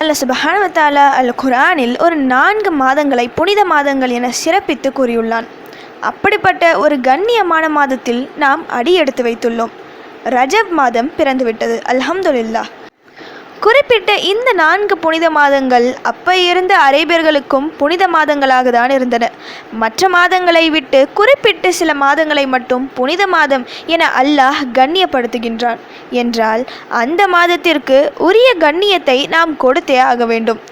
அல்ல சுபஹானவத்தாலா அல் குரானில் ஒரு நான்கு மாதங்களை புனித மாதங்கள் என சிறப்பித்து கூறியுள்ளான். அப்படிப்பட்ட ஒரு கண்ணியமான மாதத்தில் நாம் அடி எடுத்து வைத்துள்ளோம். ரஜப் மாதம் பிறந்துவிட்டது. அல்ஹம்துலில்லா குறிப்பிட்ட இந்த நான்கு புனித மாதங்கள் அப்ப இருந்த அரேபியர்களுக்கும் புனித மாதங்களாக தான் இருந்தன. மற்ற மாதங்களை விட்டு குறிப்பிட்ட சில மாதங்களை மட்டும் புனித மாதம் என அல்லாஹ் கண்ணியப்படுத்துகின்றான். என்றால் அந்த மாதத்திற்கு உரிய கண்ணியத்தை நாம் கொடுத்தே ஆக வேண்டும்.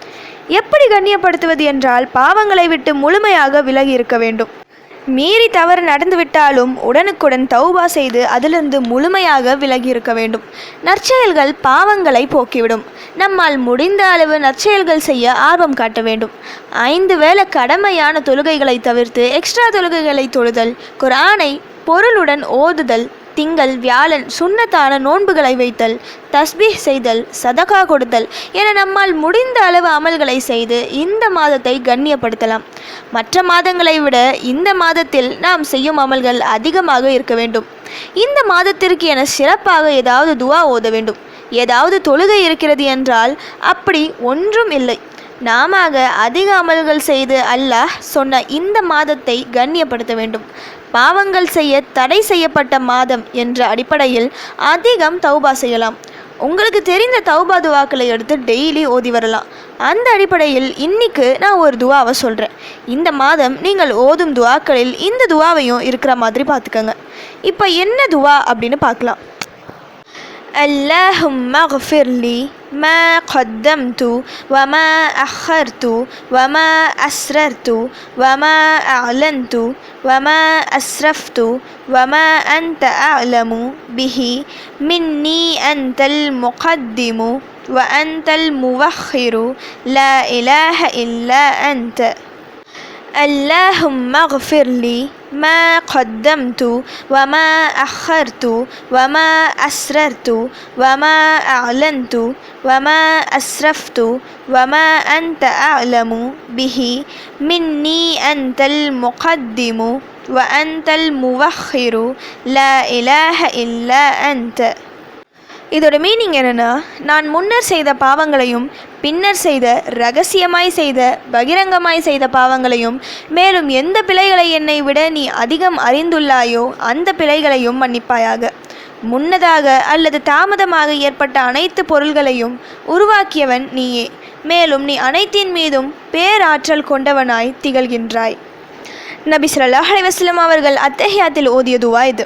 எப்படி கண்ணியப்படுத்துவது என்றால் பாவங்களை விட்டு முழுமையாக விலகி இருக்க வேண்டும். மீறி தவறு நடந்துவிட்டாலும் உடனுக்குடன் தௌபா செய்து அதிலிருந்து முழுமையாக விலகி இருக்க வேண்டும். நற்செயல்கள் பாவங்களை போக்கிவிடும். நம்மால் முடிந்த அளவு நற்செயல்கள் செய்ய ஆர்வம் காட்ட வேண்டும். ஐந்து வேளை கடமையான தொழுகைகளை தவிர்த்து எக்ஸ்ட்ரா தொழுகைகளை தொழுதல் குரானை பொருளுடன் ஓதுதல் திங்கள் வியாழன் சுண்ணத்தான நோன்புகளை வைத்தல் தஸ்பீஹ் செய்தல் சதகா கொடுத்தல் என நம்மால் முடிந்த அளவு அமல்களை செய்து இந்த மாதத்தை கண்ணியப்படுத்தலாம். மற்ற மாதங்களை விட இந்த மாதத்தில் நாம் செய்யும் அமல்கள் அதிகமாக இருக்க வேண்டும். இந்த மாதத்திற்கு என சிறப்பாக ஏதாவது துவா ஓத வேண்டும். ஏதாவது தொழுகை இருக்கிறது என்றால் அப்படி ஒன்றும் இல்லை. நாம அதிக அமல்கள் செய்து அல்லாஹ் சொன்ன இந்த மாதத்தை கண்ணியப்படுத்த வேண்டும். பாவங்கள் செய்ய தடை செய்யப்பட்ட மாதம் என்ற அடிப்படையில் அதிகம் தௌபா செய்யலாம். உங்களுக்கு தெரிந்த தௌபா துவாக்களை எடுத்து டெய்லி ஓதி வரலாம். அந்த அடிப்படையில் இன்னைக்கு நான் ஒரு துவாவை சொல்கிறேன் இந்த மாதம் நீங்கள் ஓதும் துவாக்களில் இந்த துவாவையும் இருக்கிற மாதிரி பார்த்துக்கோங்க. இப்போ என்ன துவா அப்படின்னு பார்க்கலாம். அல்லாஹும் மஃபிர்லி ما قدمت وما أخرت وما أسررت وما أعلنت وما أسرفت وما أنت أعلم به مني أنت المقدم وأنت الموخر. لا إله إلا أنت. اللهم اغفر لي ما قدمت وما أخرت وما أسررت وما أعلنت وما أسرفت وما أنت أعلم به مني أنت المقدم وأنت الموخر لا إله إلا أنت இதோட மீனிங் என்னென்னா நான் முன்னர் செய்த பாவங்களையும் பின்னர் செய்த ரகசியமாய் செய்த பகிரங்கமாய் செய்த பாவங்களையும் மேலும் எந்த பிழைகளை என்னை விட நீ அதிகம் அறிந்துள்ளாயோ அந்த பிழைகளையும் மன்னிப்பாயாக. முன்னதாக அல்லது தாமதமாக ஏற்பட்ட அனைத்து பொருள்களையும் உருவாக்கியவன் நீயே. மேலும் நீ அனைத்தின் மீதும் பேராற்றல் கொண்டவனாய் திகழ்கின்றாய். நபி ஸல்லல்லாஹு அலைஹி அவர்கள் அத்தஹியாத்தில் ஓதிய துவா இது.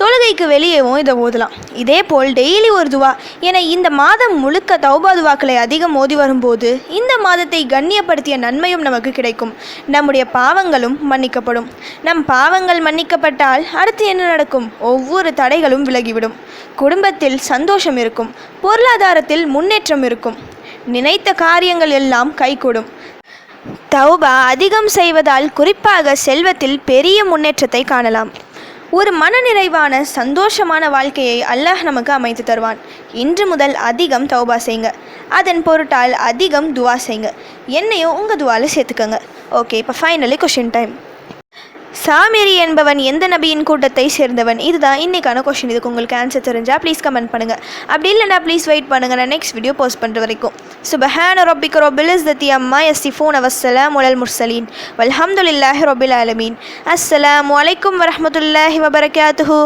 தொழுகைக்கு வெளியேவும் இதை ஓதலாம் இதே போல் டெய்லி ஒரு துவா. என இந்த மாதம் முழுக்க தௌபா துவாக்களை அதிகம் ஓதி வரும்போது இந்த மாதத்தை கண்ணியப்படுத்திய நன்மையும் நமக்கு கிடைக்கும். நம்முடைய பாவங்களும் மன்னிக்கப்படும். நம் பாவங்கள் மன்னிக்கப்பட்டால் அடுத்து என்ன நடக்கும்? ஒவ்வொரு தடைகளும் விலகிவிடும். குடும்பத்தில் சந்தோஷம் இருக்கும். பொருளாதாரத்தில் முன்னேற்றம் இருக்கும். நினைத்த காரியங்கள் எல்லாம் கைகூடும். தௌபா அதிகம் செய்வதால் குறிப்பாக செல்வத்தில் பெரிய முன்னேற்றத்தை காணலாம். ஒரு மனநிறைவான சந்தோஷமான வாழ்க்கையை அல்லாஹ் நமக்கு அமைத்து தருவான். இன்று முதல் அதிகம் தௌபா செய்யுங்க அதன் பொருட்டால் அதிகம் துவா செய்யுங்க என்னையும் உங்கள் துவாவில் சேர்த்துக்கோங்க. ஓகே இப்போ ஃபைனலி கொஷின் டைம் சாமிரி என்பவன் எந்த நபியின் கூட்டத்தை சேர்ந்தவன்? இதுதான் இன்னைக்கான கொஷின் இதுக்கு உங்களுக்கு ஆன்சர் தெரிஞ்சால் ப்ளீஸ் கமெண்ட் பண்ணுங்க. அப்படி இல்லைனா ப்ளீஸ் வெயிட் பண்ணுங்கள் நான் நெக்ஸ்ட் வீடியோ போஸ்ட் பண்ணுற வரைக்கும். சுபஹான ரொபிக் ரொபிலிஸ் தத்தி அம்மா யஸ்திஃபூன் அவசலாம் உலல் முர்சலீன் வல்ஹம்துல்லாஹி ரொபில் ஆலமீன். அஸ்ஸலாமு வலைக்கம் வரமத்துல்லாஹி வபரகாத்துஹு.